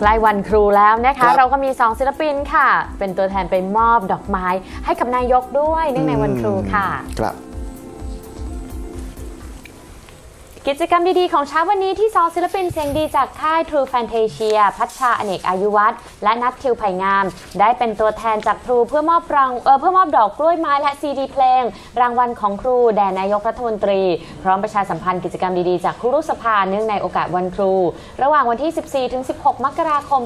ใกล้วันครูแล้วนะครัคะบเราก็มี 2 ศิลปินค่ะ เป็นตัวแทนไปมอบดอกไม้ให้กับนายกด้วยเนื่องในวันครูค่ะ ครับ กิจกรรมดีๆ ของเช้าวันนี้ที่2ศิลปินเสียงดีจากค่าย True Fantasia พัชชาอเนกอายุวัฒน์และนัททิวไผ่งาม ได้เป็นตัวแทนจากครูเพื่อมอบรางเออเพื่อมอบดอกกล้วยไม้และซีดีเพลง รางวัลของครูแด่นายกรัฐมนตรี พร้อมประชาสัมพันธ์กิจกรรมดีๆ จากครูรุสภาเนื่องในโอกาสวันครู ระหว่างวันที่ 14-16 มกราคม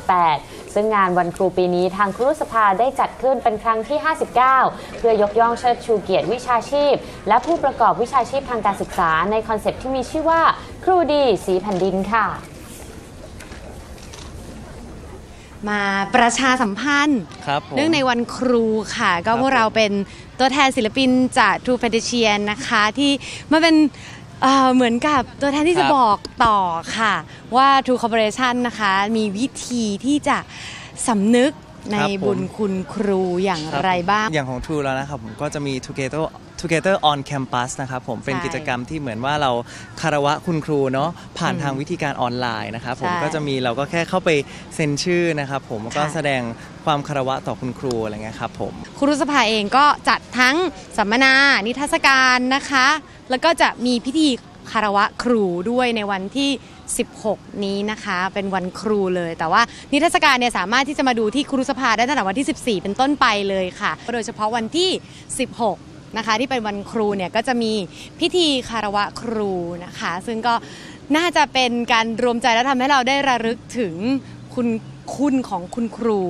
2558 ซึ่งงานวันครูปีนี้ทางครูรุสภาได้จัดขึ้นเป็นครั้งที่ 59 เพื่อยกย่องเชิดชูเกียรติวิชาชีพ และผู้ประกอบวิชาชีพทางการศึกษา ในคอนเซปต์ที่มีชื่อว่า ครูดีสีแผ่นดินค่ะ มาประชาสัมพันธ์ ครับผม เนื่องในวันครูค่ะ ก็ครับพวกเราเป็นตัวแทนศิลปินจาก True f a n t a s i a นะคะ ที่มาเป็น เอ่อเหมือนกับตัวแทนที่จะครับบอกต่อค่ะ ว่า True Corporation นะคะ มีวิธีที่จะสำนึกในครับผม บุญคุณครูอย่างคบไรบ้าง อย่างของ True แล้วนะครับผมก็จะมี Together Together on Campus นะครับผมเป็นใช่กิจกรรมที่เหมือนว่าเราคารวะคุณครูเนาะผ่านอืมทางวิธีการออนไลน์นะครับผมใช่ก็จะมีเราก็แค่เข้าไปเซ็นชื่อนะครับผมก็ค่ะ แสดงความคารวะต่อคุณครูอะไรเงี้ยครับผม ครูรุสภาเองก็จัดทั้งสัมมนา นิทรรศการนะคะ แล้วก็จะมีพิธีคารวะครูด้วยในวันที่ 16 นี้นะคะ เป็นวันครูเลย แต่ว่านิทรรศการเนี่ยสามารถที่จะมาดูที่ครูสภาได้ตั้งแต่วันที่ 14 เป็นต้นไปเลยค่ะ โดยเฉพาะวันที่ 16 นะคะ ที่เป็นวันครูเนี่ยก็จะมีพิธีคารวะครูนะคะ ซึ่งก็น่าจะเป็นการรวมใจและทำให้เราได้ระลึกถึงคุณคุณของคุณครู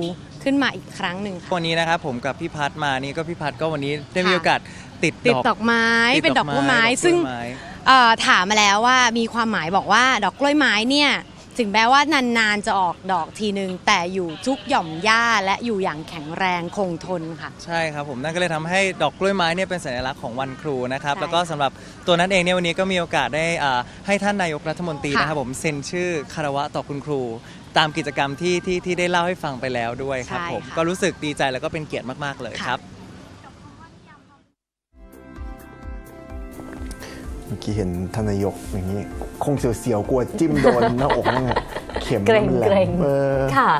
ขึ้นมาอีกครั้งหนึ่งค่ะ วันนี้นะครับผมกับพี่พัฒมานี่ก็พี่พัฒก็วันนี้ได้มีค่ะโอกาสติดติดดอกดอกไม้ติเป็นดอกกล้วยไม้ดอกกล้วยซึ่งไม้ เอ่อถามมาแล้วว่ามีความหมายบอกว่าดอกกล้วยไม้เนี่ย ถึงแม้ว่านานๆจะออกดอกทีนึง แต่อยู่ทุกหย่อมหญ้าและอยู่อย่างแข็งแรงคงทนค่ะ ใช่ครับผมนั่นก็เลยทำให้ดอกกล้วยไม้เนี่ยเป็นสัญลักษณ์ของวันครูนะครับใช่แล้วก็สำหรับตัวนั้นเองเนี่ยวันนี้ก็มีโอกาสได้อ่าให้ท่านนายกรัฐมนตรีค่ะนะครับผมเซ็นชื่อคารวะต่อคุณครูตามกิจกรรมที่ที่ที่ได้เล่าให้ฟังไปแล้วด้วยครับใช่ผมค่ะก็รู้สึกดีใจแล้วก็เป็นเกียรติมาก ๆ เลยค่ะครับ มื่อกี้เห็นท่านนายกอย่างนี้ คงเสียวๆกลัวจิ้มโดนหน้าอกนั่นแหละเข็มเกรงมันแหลเกรงมเออ ค่ะ